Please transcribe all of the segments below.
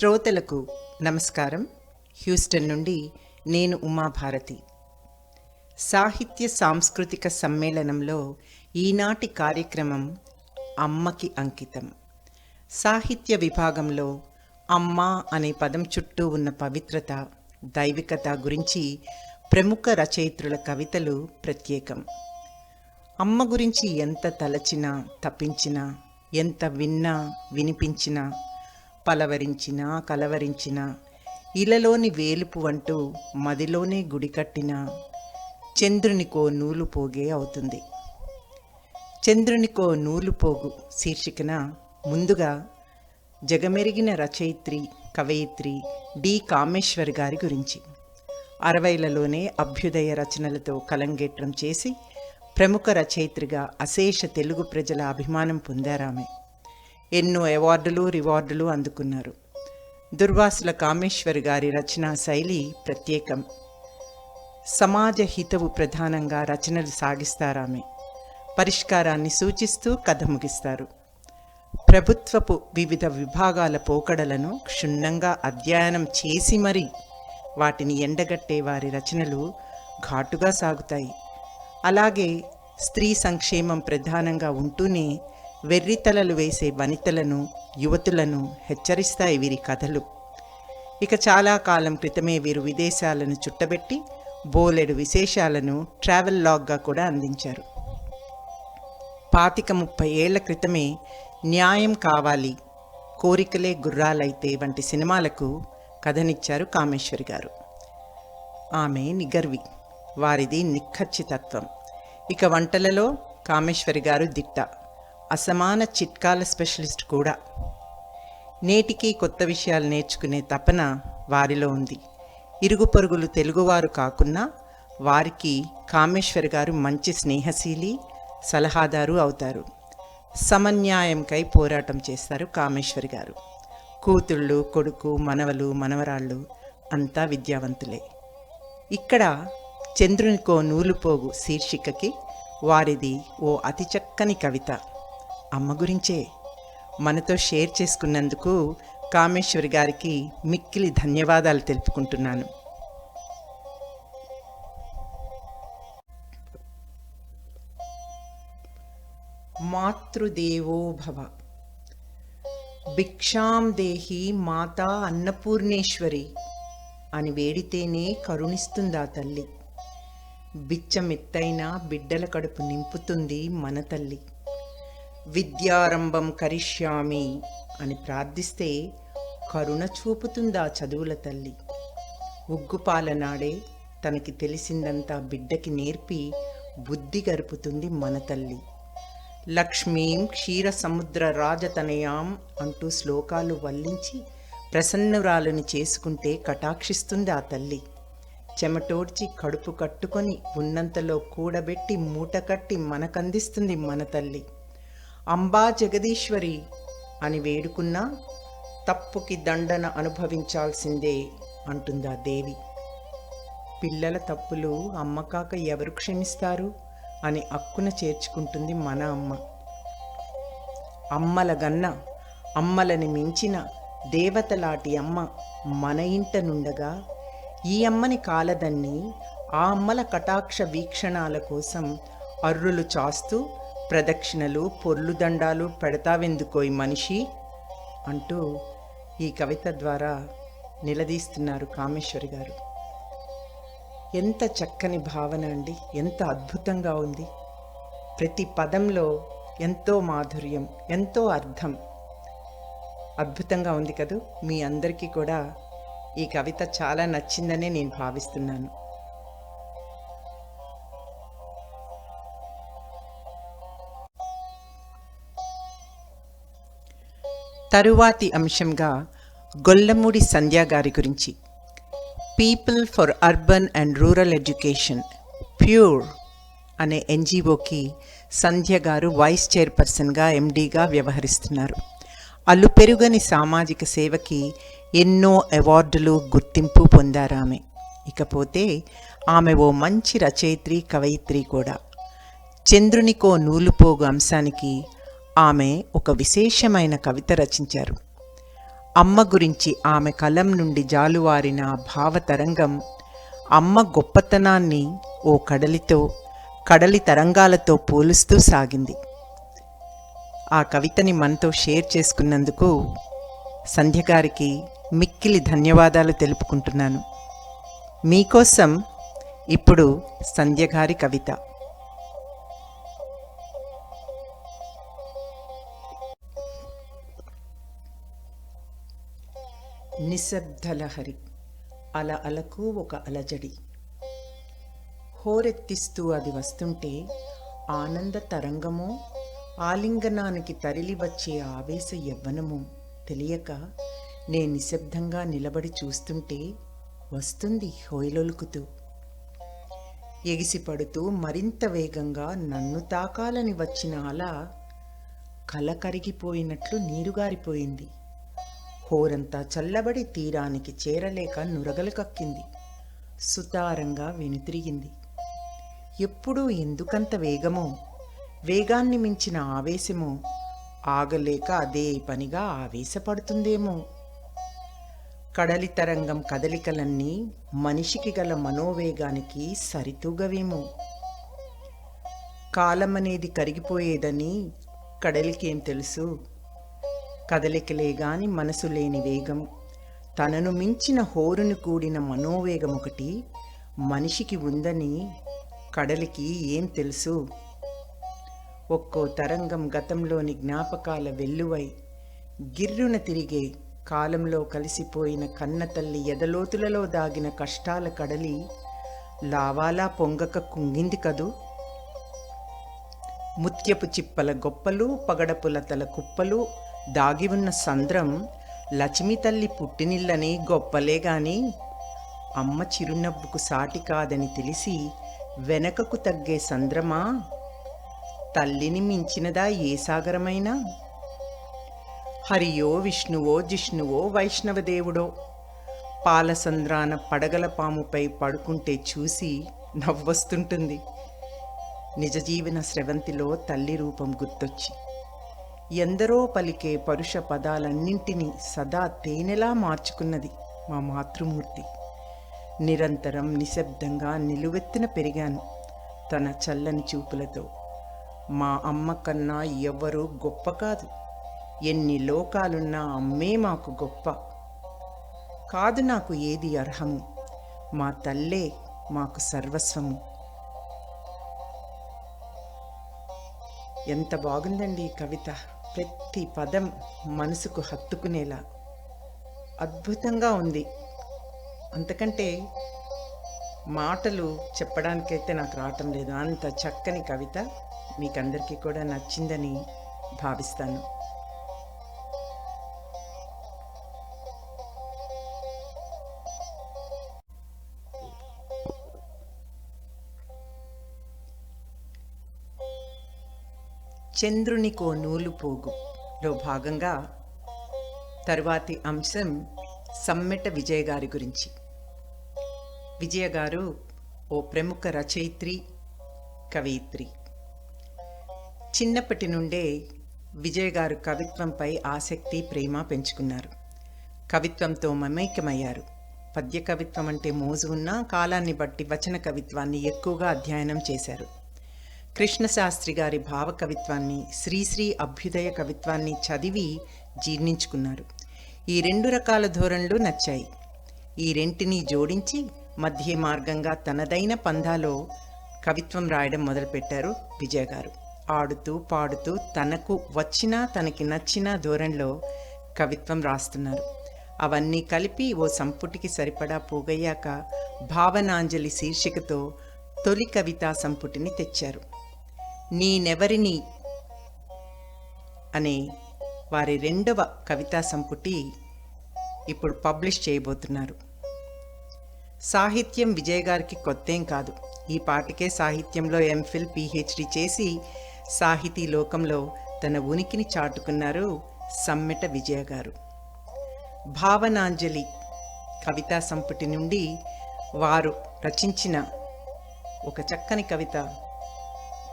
శ్రోతలకు నమస్కారం. హ్యూస్టన్ నుండి నేను ఉమాభారతి. సాహిత్య సాంస్కృతిక సమ్మేళనంలో ఈనాటి కార్యక్రమం అమ్మకి అంకితం. సాహిత్య విభాగంలో అమ్మ అనే పదం చుట్టూ ఉన్న పవిత్రత దైవికత గురించి ప్రముఖ రచయిత్రుల కవితలు ప్రత్యేకం. అమ్మ గురించి ఎంత తలచినా తప్పించినా ఎంత విన్నా వినిపించినా పలవరించినా కలవరించినా ఇలలోని వేలుపు అంటూ మదిలోనే గుడి కట్టిన చంద్రునికో నూలు పోగే అవుతుంది. చంద్రునికో నూలు పోగు శీర్షికన ముందుగా జగమెరిగిన రచయిత్రి కవయిత్రి డి. కామేశ్వర్ గారి గురించి. అరవైలలోనే అభ్యుదయ రచనలతో కలంగేట్రం చేసి ప్రముఖ రచయిత్రిగా అశేష తెలుగు ప్రజల అభిమానం పొందారామె. ఎన్నో అవార్డులు రివార్డులు అందుకున్నారు. దుర్వాసుల కామేశ్వర్ గారి రచనా శైలి ప్రత్యేకం. సమాజ హితవు ప్రధానంగా రచనలు సాగిస్తారామె. పరిష్కారాన్ని సూచిస్తూ కథ ముగిస్తారు. ప్రభుత్వపు వివిధ విభాగాల పోకడలను క్షుణ్ణంగా అధ్యయనం చేసి మరీ వాటిని ఎండగట్టే వారి రచనలు ఘాటుగా సాగుతాయి. అలాగే స్త్రీ సంక్షేమం ప్రధానంగా ఉంటూనే వెర్రితలలు వేసే వనితలను యువతులను హెచ్చరిస్తాయి వీరి కథలు. ఇక చాలా కాలం క్రితమే వీరు విదేశాలను చుట్టబెట్టి బోలెడు విశేషాలను ట్రావెల్ లాగ్గా కూడా అందించారు. పాతిక ముప్పై ఏళ్ళ క్రితమే న్యాయం కావాలి కోరికలే గుర్రాలైతే వంటి సినిమాలకు కథనిచ్చారు కామేశ్వరి గారు. ఆమె నిగర్వి వారిది నిఖచ్చితత్వం ఇక వంటలలో కామేశ్వరి గారు దిట్ట. అసమాన చిట్కాల స్పెషలిస్ట్ కూడా. నేటికి కొత్త విషయాలు నేర్చుకునే తపన వారిలో ఉంది. ఇరుగు పొరుగులు తెలుగువారు కాకున్నా వారికి కామేశ్వరి గారు మంచి స్నేహశీలి సలహాదారు అవుతారు. సమన్యాయంకై పోరాటం చేస్తారు కామేశ్వరి గారు. కూతుళ్ళు కొడుకు మనవలు మనవరాళ్ళు అంతా విద్యావంతులే. ఇక్కడ చంద్రునికో నూలుపోగు శీర్షికకి వారిది ఓ అతి చక్కని కవిత. అమ్మ గురించే. మనతో షేర్ చేసుకున్నందుకు కామేశ్వరి గారికి మిక్కిలి ధన్యవాదాలు తెలుపుకుంటున్నాను. మాతృదేవో భవ. భిక్షాం దేహి మాతా అన్నపూర్ణేశ్వరి అని వేడితేనే కరుణిస్తుందా తల్లి. బిచ్చమెత్తైన బిడ్డల కడుపు నింపుతుంది మన తల్లి. విద్యారంభం కరిష్యామి అని ప్రార్థిస్తే కరుణ చూపుతుందా చదువుల తల్లి? ఉగ్గుపాలనాడే తనకి తెలిసిందంతా బిడ్డకి నేర్పి బుద్ధి గరుపుతుంది మన తల్లి. లక్ష్మీం క్షీర సముద్ర రాజతనయాం అంటూ శ్లోకాలు వల్లించి ప్రసన్నురాలను చేసుకుంటే కటాక్షిస్తుంది ఆ తల్లి. చెమటోడ్చి కడుపు కట్టుకొని ఉన్నంతలో కూడబెట్టి మూట కట్టి మనకందిస్తుంది మన తల్లి. అంబా జగదీశ్వరి అని వేడుకున్నా తప్పుకి దండన అనుభవించాల్సిందే అంటుందా దేవి. పిల్లల తప్పులు అమ్మ కాక ఎవరు క్షమిస్తారు అని అక్కున చేర్చుకుంటుంది మన అమ్మ. అమ్మల గన్న అమ్మలని మించిన దేవతలాటి అమ్మ మన ఇంట నుండగా ఈ అమ్మని కాలదన్ని ఆ అమ్మల కటాక్ష వీక్షణాల కోసం అర్రులు చాస్తూ ప్రదక్షిణలు పొర్లు దండాలు పెడతావెందుకోయ్ మనిషి? అంటూ ఈ కవిత ద్వారా నిలదీస్తున్నారు కామేశ్వరి గారు ఎంత చక్కని భావన అండి ఎంత అద్భుతంగా ఉంది. ప్రతి పదంలో ఎంతో మాధుర్యం ఎంతో అర్థం. అద్భుతంగా ఉంది కదూ? మీ అందరికీ కూడా ఈ కవిత చాలా నచ్చిందనే నేను భావిస్తున్నాను. తరువాతి అంశంగా గొల్లమూడి సంధ్యా గారి గురించి. People for urban and rural education pure అనే ఎన్జిఓకి సంధ్య గారు వైస్ చైర్పర్సన్గా ఎండీగా వ్యవహరిస్తున్నారు. అల్లుపెరుగని సామాజిక సేవకి ఎన్నో అవార్డులు గుర్తింపు పొందారామె ఇకపోతే ఆమె ఓ మంచి రచయిత్రి కవయిత్రి కూడా. చంద్రునికో నూలుపోగు అంశానికి ఆమె ఒక విశేషమైన కవిత రచించారు. అమ్మ గురించి ఆమె కలం నుండి జాలువారిన భావతరంగం అమ్మ గొప్పతనాన్ని ఓ కడలితో కడలి తరంగాలతో పోలుస్తూ సాగింది. ఆ కవితని మనతో షేర్ చేసుకున్నందుకు సంధ్యగారికి మిక్కిలి ధన్యవాదాలు తెలుపుకుంటున్నాను. మీకోసం ఇప్పుడు సంధ్యగారి కవిత. నిశ్శబ్దలహరి. అల అలకు ఒక అలజడి. హోరెత్తిస్తూ అది వస్తుంటే ఆనంద తరంగమో ఆలింగనానికి తరలి వచ్చే ఆవేశ యవ్వనమో తెలియక నే నిశ్శబ్దంగా నిలబడి చూస్తుంటే వస్తుంది హోయలొలుకుతూ. ఎగిసిపడుతూ మరింత వేగంగా నన్ను తాకాలని వచ్చిన అలా కల కరిగిపోయినట్లు నీరుగారిపోయింది. హోరంతా చల్లబడి తీరానికి చేరలేక నురగలు కక్కింది. సుతారంగా వెనుతిరిగింది ఎప్పుడూ ఎందుకంత వేగమో వేగాన్ని మించిన ఆవేశమో ఆగలేక అదే పనిగా ఆవేశపడుతుందేమో. కడలి తరంగం కదలికలన్నీ మనిషికి గల మనోవేగానికి సరితూగవేమో. కాలమనేది కరిగిపోయేదని కడలికేం తెలుసు? కదలికలే గాని మనసు లేని వేగం. తనను మించిన హోరును కూడిన మనోవేగం ఒకటి మనిషికి ఉందని కడలికి ఏం తెలుసు? ఒక్కో తరంగం గతంలోని జ్ఞాపకాల వెల్లువై గిర్రున తిరిగే కాలంలో కలిసిపోయిన కన్నతల్లి ఎదలోతులలో దాగిన కష్టాల కడలి లావాలా పొంగక కుంగింది కదూ? ముత్యపు చిప్పల గొప్పలు పగడపులతల కుప్పలు దాగి ఉన్న సంద్రం లక్ష్మి తల్లి పుట్టినిల్లని గొప్పలే గాని అమ్మ చిరునవ్వుకు సాటి కాదని తెలిసి వెనకకు తగ్గే సంద్రమా? తల్లిని మించినదా ఏ సాగరమైనా? హరియో విష్ణువో జిష్ణువో వైష్ణవదేవుడో పాలసంద్రాన పడగల పాముపై పడుకుంటే చూసి నవ్వొస్తుంటుంది. నిజ జీవన స్రవంతిలో తల్లి రూపం గుర్తొచ్చి ఎందరో పలికే పరుష పదాలన్నింటినీ సదా తేనెలా మార్చుకున్నది మా మాతృమూర్తి. నిరంతరం నిశ్శబ్దంగా నిలువెత్తిన పెరిగాను తన చల్లని చూపులతో. మా అమ్మ కన్నా ఎవ్వరూ గొప్ప కాదు. ఎన్ని లోకాలున్నా అమ్మే మాకు గొప్ప. కాదు నాకు ఏది అర్హము మా తల్లే మాకు సర్వస్వము. ఎంత బాగుందండి ఈ కవిత. ప్రతి పదం మనసుకు హత్తుకునేలా అద్భుతంగా ఉంది. అంతకంటే మాటలు చెప్పడానికైతే నాకు రావటం లేదు. అంత చక్కని కవిత మీకందరికీ కూడా నచ్చిందని భావిస్తాను. చంద్రునికో నూలు పోగులో భాగంగా తరువాతి అంశం సమ్మెట విజయ గారి గురించి. విజయ గారు ఓ ప్రముఖ రచయిత్రి కవయిత్రి. చిన్నప్పటి నుండే విజయ్ గారు కవిత్వంపై ఆసక్తి ప్రేమ పెంచుకున్నారు. కవిత్వంతో మమేకమయ్యారు పద్య కవిత్వం అంటే మోజు ఉన్న కాలాన్ని బట్టి వచన కవిత్వాన్ని ఎక్కువగా అధ్యయనం చేశారు. కృష్ణశాస్త్రి గారి భావ కవిత్వాన్ని శ్రీశ్రీ అభ్యుదయ కవిత్వాన్ని చదివి జీర్ణించుకున్నారు. ఈ రెండు రకాల ధోరణులు నచ్చాయి. ఈ రెంటిని జోడించి మధ్య మార్గంగా తనదైన పందాలో కవిత్వం రాయడం మొదలుపెట్టారు విజయ గారు. ఆడుతూ పాడుతూ తనకు వచ్చిన తనకి నచ్చిన ధోరణిలో కవిత్వం రాస్తున్నారు. అవన్నీ కలిపి ఓ సంపుటికి సరిపడా పోగయ్యాక భావనాంజలి శీర్షికతో తొలి కవితా సంపుటిని తెచ్చారు. నేనెవరిని? అనే వారి రెండవ కవితా సంపుటి ఇప్పుడు పబ్లిష్ చేయబోతున్నారు. సాహిత్యం విజయ్ గారికి కొత్తేం కాదు. ఈ పాటికే సాహిత్యంలో ఎంఫిల్ పిహెచ్డి చేసి సాహితీ లోకంలో తన ఉనికిని చాటుకున్నారు సమ్మెట విజయ గారు. భావనాంజలి కవితా సంపుటి నుండి వారు రచించిన ఒక చక్కని కవిత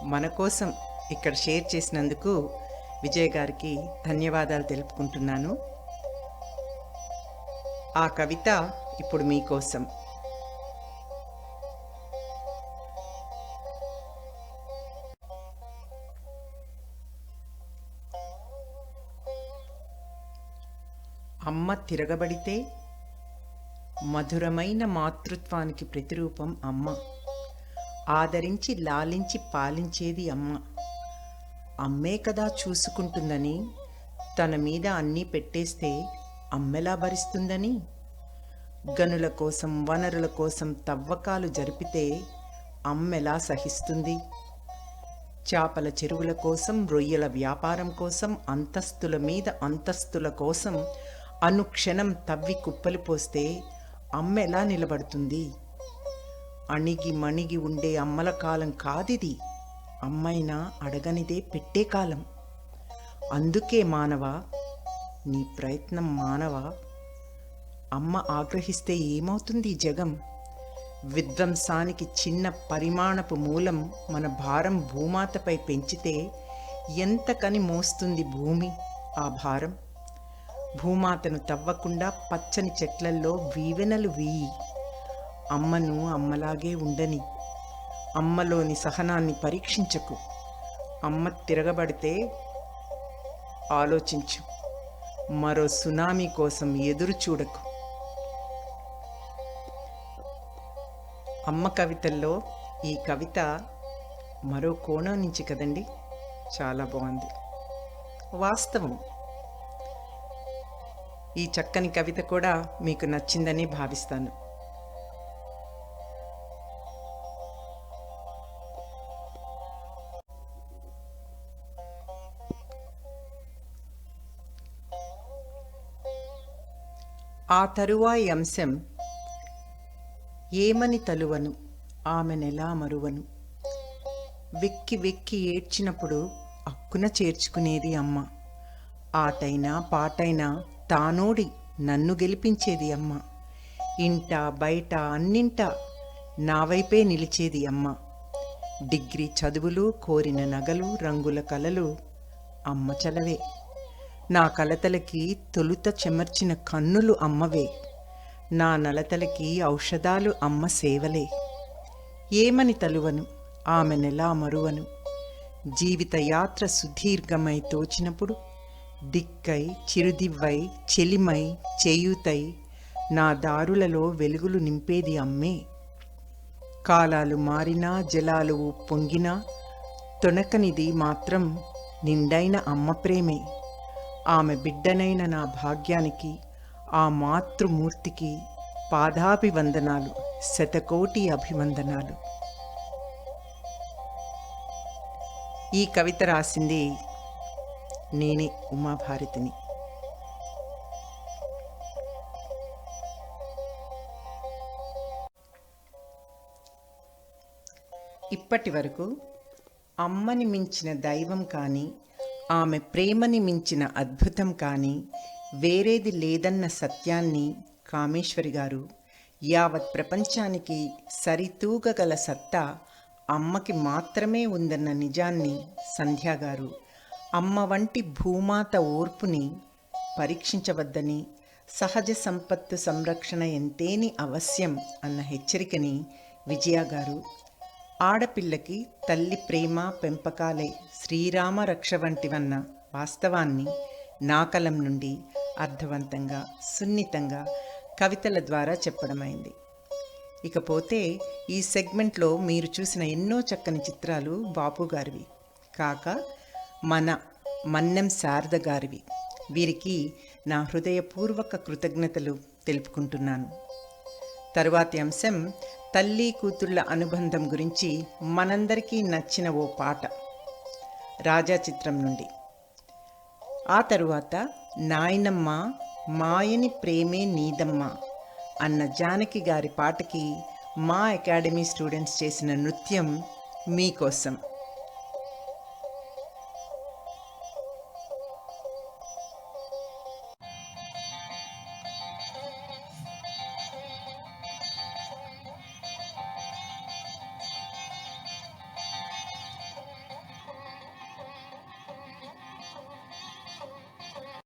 మన కోసం ఇక్కడ షేర్ చేసినందుకు విజయ్ గారికి ధన్యవాదాలు తెలుపుకుంటున్నాను. ఆ కవిత ఇప్పుడు మీకోసం అమ్మ తిరగబడితే మధురమైన మాతృత్వానికి ప్రతిరూపం అమ్మ. ఆదరించి లాలించి పాలించేది అమ్మ. అమ్మే కదా చూసుకుంటుందని తన మీద అన్నీ పెట్టేస్తే అమ్మెలా భరిస్తుందని? గనుల కోసం వనరుల కోసం తవ్వకాలు జరిపితే అమ్మెలా సహిస్తుంది? చేపల చెరువుల కోసం రొయ్యల వ్యాపారం కోసం అంతస్తుల మీద అంతస్తుల కోసం అనుక్షణం తవ్వి కుప్పలు పోస్తే అమ్మెలా నిలబడుతుంది? అణిగి మణిగి ఉండే అమ్మల కాలం కాదిది. అమ్మైనా అడగనిదే పెట్టే కాలం. అందుకే మానవ నీ ప్రయత్నం మానవ. అమ్మ ఆగ్రహిస్తే ఏమవుతుంది జగం? విధ్వంసానికి చిన్న పరిమాణపు మూలం మన భారం భూమాతపై పెంచితే ఎంతకని మోస్తుంది భూమి ఆ భారం? భూమాతను తవ్వకుండా పచ్చని చెట్లల్లో వీవెనలు వీయి. అమ్మను అమ్మలాగే ఉండని. అమ్మలోని సహనాన్ని పరీక్షించకు. అమ్మ తిరగబడితే ఆలోచించు. మరో సునామీ కోసం ఎదురు చూడకు. అమ్మ కవితల్లో ఈ కవిత మరో కోణం నుంచి కదండి? చాలా బాగుంది. వాస్తవం. ఈ చక్కని కవిత కూడా మీకు నచ్చిందని భావిస్తాను. ఆ తరువాయి అంశం ఏమని తలువను? ఆమెనెలా మరువను? వెక్కి వెక్కి ఏడ్చినప్పుడు అక్కున చేర్చుకునేది అమ్మ. ఆటైనా పాటైనా తానోడి నన్ను గెలిపించేది అమ్మ. ఇంట బయట అన్నింట నా వైపే నిలిచేది అమ్మ. డిగ్రీ చదువులు కోరిన నగలు రంగుల కలలు అమ్మ చలవే. నా కలతలకి తొలుత చెమర్చిన కన్నులు అమ్మవే. నా నలతలకి ఔషధాలు అమ్మ సేవలే. ఏమని తలువను? ఆమెనెలా మరువను. జీవిత యాత్ర సుదీర్ఘమై తోచినప్పుడు దిక్కై చిరుదివ్వై చెలిమై చేయూతై నా దారులలో వెలుగులు నింపేది అమ్మే. కాలాలు మారినా జలాలు పొంగినా తొనకనిది మాత్రం నిండైన అమ్మ ప్రేమే. ఆమె బిడ్డనైన నా భాగ్యానికి ఆ మాతృమూర్తికి పాదాభివందనాలు శతకోటి అభివందనాలు. ఈ కవిత రాసింది నేనే ఉమాభారతిని. ఇప్పటి వరకు అమ్మని మించిన దైవం కానీ ఆమె ప్రేమని మించిన అద్భుతం కానీ వేరేది లేదన్న సత్యాన్ని కామేశ్వరి గారు యావత్ ప్రపంచానికి సరితూగగల సత్తా అమ్మకి మాత్రమే ఉందన్న నిజాన్ని సంధ్యాగారు అమ్మ వంటి భూమాత ఓర్పుని పరీక్షించవద్దని సహజ సంపత్తు సంరక్షణ ఎంతేని అవశ్యం అన్న హెచ్చరికని విజయ గారు ఆడపిల్లకి తల్లి ప్రేమ పెంపకాలే శ్రీరామ రక్ష వంటివన్న వాస్తవాన్ని నాకలం నుండి అర్థవంతంగా సున్నితంగా కవితల ద్వారా చెప్పడమైంది. ఇకపోతే ఈ సెగ్మెంట్లో మీరు చూసిన ఎన్నో చక్కని చిత్రాలు బాపు గారివి. కాక మన మన్నెం శారద గారివి. వీరికి నా హృదయపూర్వక కృతజ్ఞతలు తెలుపుకుంటున్నాను. తరువాతి అంశం తల్లి కూతుళ్ళ అనుబంధం గురించి మనందరికీ నచ్చిన ఓ పాట. రాజా చిత్రం నుండి. ఆ తరువాత నాయనమ్మ మాయని ప్రేమే నీదమ్మ అన్న జానకి గారి పాటకి మా అకాడమీ స్టూడెంట్స్ చేసిన నృత్యం మీకోసం.